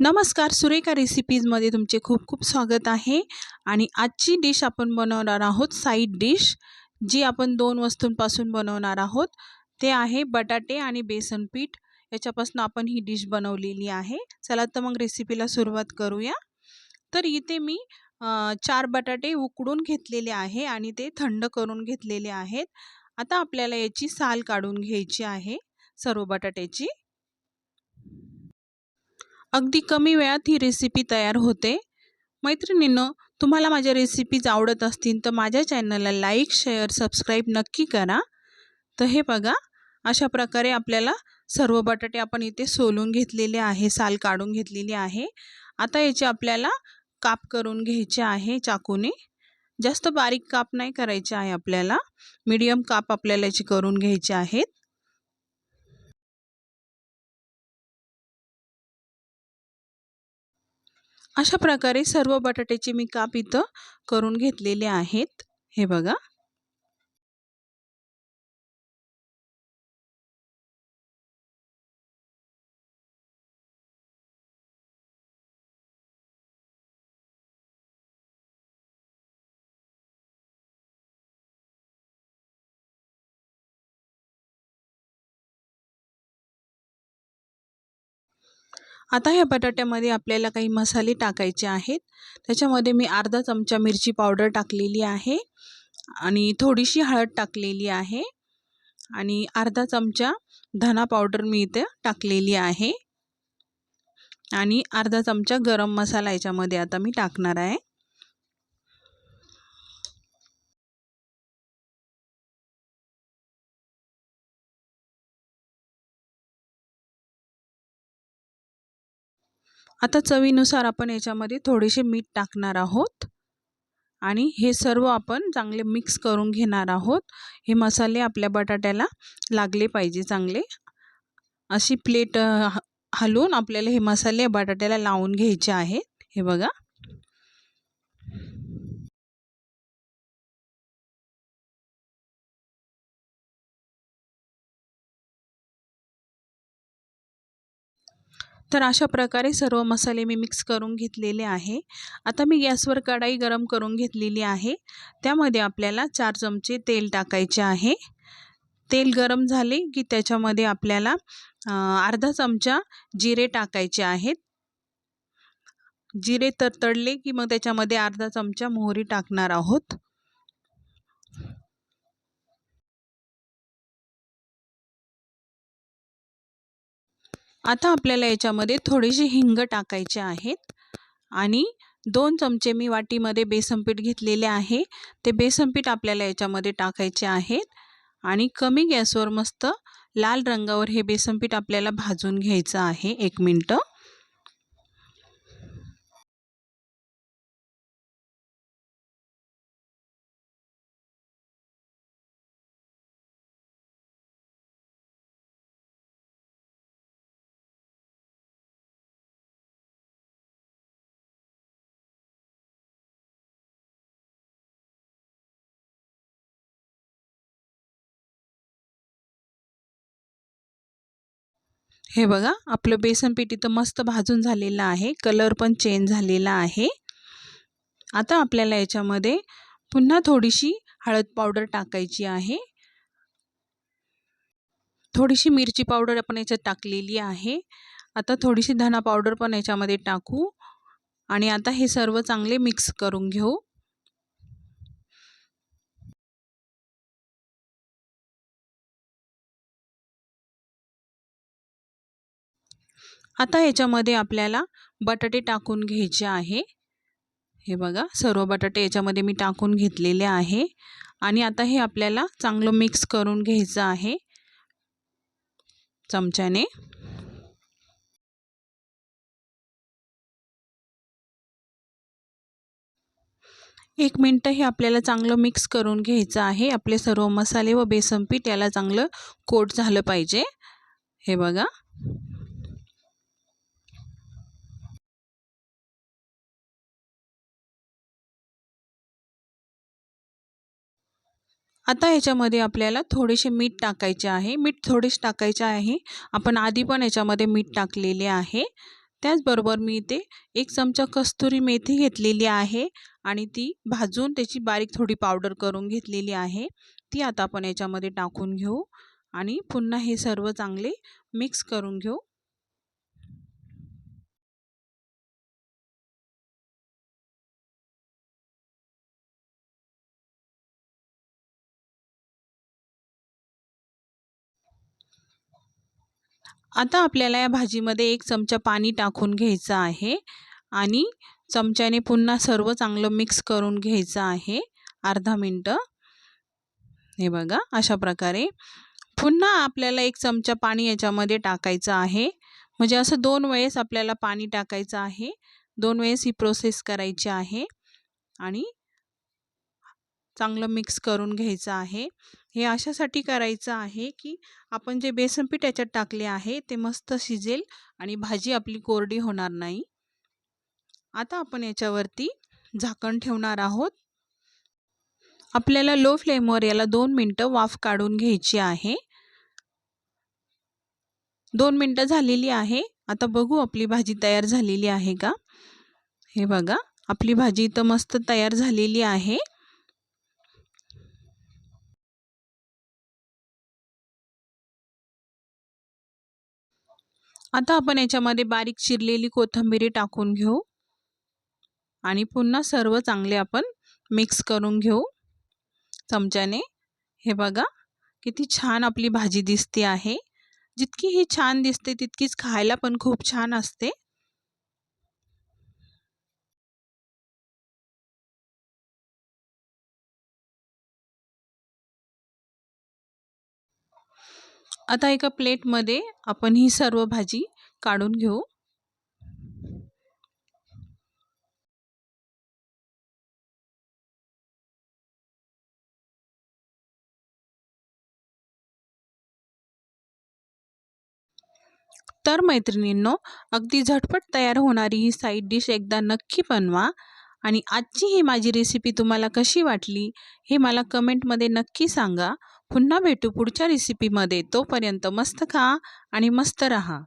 नमस्कार सुरेखा रेसिपीजमध्ये तुमचे खूप खूप स्वागत आहे. आणि आजची डिश आपण बनवणार आहोत साईड डिश जी आपण दोन वस्तूंपासून बनवणार आहोत. ते आहे बटाटे आणि बेसन पीठ. याच्यापासून आपण ही डिश बनवलेली आहे. चला तर मग रेसिपीला सुरुवात करूया. तर इथे मी चार बटाटे उकडून घेतलेले आहे आणि ते थंड करून घेतलेले आहेत. आता आपल्याला याची साल काढून घ्यायची आहे सर्व बटाट्याची. अगदी कमी वेळात ही रेसिपी तयार होते. मैत्रिणींनो तुम्हाला माझ्या रेसिपीज आवडत असतील तर माझ्या चॅनलला लाईक शेअर सबस्क्राईब नक्की करा. तर हे बघा अशा प्रकारे आपल्याला सर्व बटाटे आपण इथे सोलून घेतलेले आहे साल काढून घेतलेली आहे. आता याचे आपल्याला काप करून घ्यायचे आहे चाकूने. जास्त बारीक काप नाही करायचे आहे आपल्याला. मीडियम काप आपल्याला याचे करून घ्यायचे आहेत. अशा प्रकारे सर्व बटाट्याचे मी काप इथं करून घेतलेले आहेत. हे बघा. आता ह्या बटाट्यामध्ये आपल्याला काही मसाले टाकायचे आहेत. त्याच्यामध्ये मी अर्धा चमचा मिरची पावडर टाकलेली आहे आणि थोडीशी हळद टाकलेली आहे आणि अर्धा चमचा धना पावडर मी इथे टाकलेली आहे. आणि अर्धा चमचा गरम मसाला याच्यामध्ये आता मी टाकणार आहे. आता चवीनुसार आपण याच्यामध्ये थोडेसे मीठ टाकणार आहोत. आणि हे सर्व आपण चांगले मिक्स करून घेणार आहोत. हे मसाले आपल्या बटाट्याला लागले पाहिजे चांगले. अशी प्लेट हलवून आपल्याला हे मसाले बटाट्याला लावून घ्यायचे आहेत. हे बघा. तर अशा प्रकारे सर्व मसाले मी मिक्स करून घेतलेले आहे. आता मी गॅसवर कढाई गरम करून घेतलेली आहे. त्यामध्ये आपल्याला चार चमचे तेल टाकायचे आहे. तेल गरम झाले की त्याच्यामध्ये आपल्याला अर्धा चमचा जिरे टाकायचे आहेत. जिरे तर तळले की मग त्याच्यामध्ये अर्धा चमचा मोहरी टाकणार आहोत. आता आपल्याला याच्यामध्ये थोडेसे हिंग टाकायचे आहेत. आणि दोन चमचे मी वाटीमध्ये बेसनपीठ घेतलेले आहे. ते बेसनपीठ आपल्याला याच्यामध्ये टाकायचे आहेत. आणि कमी गॅसवर मस्त लाल रंगावर हे बेसनपीठ आपल्याला भाजून घ्यायचं आहे एक मिनटं. हे बघा आपलं बेसन पीठ इथं मस्त भाजून झालेलं आहे. कलर पण चेंज झालेला आहे. आता आपल्याला याच्यामध्ये पुन्हा थोडीशी हळद पावडर टाकायची आहे. थोडीशी मिरची पावडर आपण याच्यात टाकलेली आहे. आता थोडीशी धना पावडर पण याच्यामध्ये टाकू. आणि आता हे सर्व चांगले मिक्स करून घेऊ. आता याच्यामध्ये आपल्याला बटाटे टाकून घ्यायचे आहे. हे बघा सर्व बटाटे याच्यामध्ये मी टाकून घेतलेले आहे. आणि आता हे आपल्याला चांगलं मिक्स करून घ्यायचं आहे. चमच्याने. एक मिनटं हे आपल्याला चांगलं मिक्स करून घ्यायचं आहे. आपले सर्व मसाले व बेसन पीठ याला चांगलं कोट झालं पाहिजे. हे बघा. आता ह्याच्यामध्ये आपल्याला थोडेसे मीठ टाकायचे आहे. मीठ थोडेसे टाकायचे आहे. आपण आधी पण याच्यामध्ये मीठ टाकलेले आहे. त्याचबरोबर मी इथे एक चमचा कस्तुरी मेथी घेतलेली आहे आणि ती भाजून त्याची बारीक थोडी पावडर करून घेतलेली आहे. ती आता आपण याच्यामध्ये टाकून घेऊ आणि पुन्हा हे सर्व चांगले मिक्स करून घेऊ. आता आपल्याला या भाजीमध्ये एक चमचा पाणी टाकून घ्यायचं आहे आणि चमच्याने पुन्हा सर्व चांगलं मिक्स करून घ्यायचं आहे. अर्धा मिनटं. हे बघा अशा प्रकारे. पुन्हा आपल्याला एक चमचा पाणी याच्यामध्ये टाकायचं आहे. म्हणजे असं दोन वेळेस आपल्याला पाणी टाकायचं आहे. दोन वेळेस ही प्रोसेस करायची आहे. आणि चांगलं मिक्स करून घ्यायचं आहे. हे अशासाठी करायचं आहे की आपण जे बेसन पीठ याच्यात टाकले आहे ते मस्त शिजेल आणि भाजी आपली कोरडी होणार नाही. आता आपण याच्यावरती झाकण ठेवणार आहोत. आपल्याला लो फ्लेमवर याला दोन मिनटं वाफ काढून घ्यायची आहे. दोन मिनटं झालेली आहे. आता बघू आपली भाजी तयार झालेली आहे का? हे बघा आपली भाजी इथं मस्त तयार झालेली आहे. आता आपण याच्यामध्ये बारीक चिरलेली कोथिंबिरी टाकून घेऊ. आणि पुन्हा सर्व चांगले आपण मिक्स करून घेऊ. चमच्याने. हे बघा किती छान आपली भाजी दिसते आहे. जितकी ही छान दिसते तितकीच खायला पण खूप छान असते. आता एका प्लेटमध्ये आपण ही सर्व भाजी काढून घेऊ. तर मैत्रिणींनो अगदी झटपट तयार होणारी ही साईड डिश एकदा नक्की बनवा आणि आजची ही माझी रेसिपी तुम्हाला कशी वाटली हे मला कमेंटमध्ये नक्की सांगा. पुन्हा भेटू पुढच्या रेसिपीमध्ये तोपर्यंत मस्त खा आणि मस्त रहा.